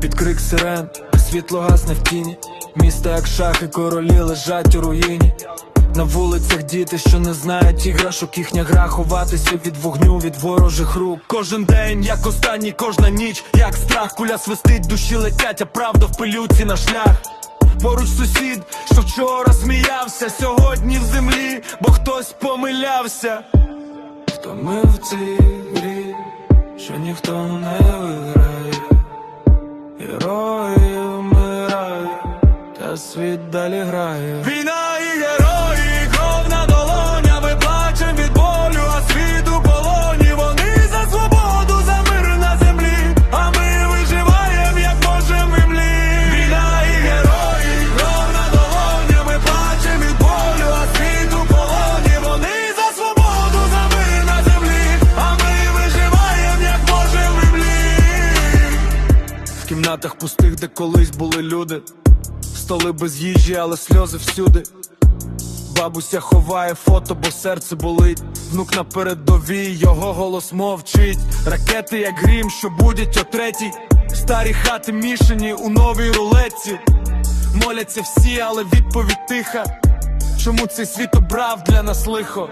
Під крик сирен, світло гасне в тіні. Міста як шахи, королі лежать у руїні. На вулицях діти, що не знають іграшок, їхня гра ховатися від вогню, від ворожих рук. Кожен день, як останній, кожна ніч, як страх, куля свистить, душі летять, а правда в пилюці на шлях. Поруч сусід, що вчора сміявся, сьогодні в землі, бо хтось помилявся. Хто ми в цій грі, що ніхто не виграє, світ далі грає. Війна і герої, кров на долоня, ми плачем від болю, а світ у полоні. Вони за свободу, за мир на землі, а ми виживаєм, як можем в імлі. Війна і герої, кров на долоня, ми плачем від болю, а світ у полоні. Вони за свободу, за мир на землі, а ми виживаєм, як можем в імлі. В кімнатах пустих, де колись були люди. Столи без їжі, але сльози всюди. Бабуся ховає фото, бо серце болить. Внук на передовій, його голос мовчить. Ракети, як грім, що будять о третій. Старі хати мішані у новій рулетці. Моляться всі, але відповідь тиха. Чому цей світ обрав для нас лихо?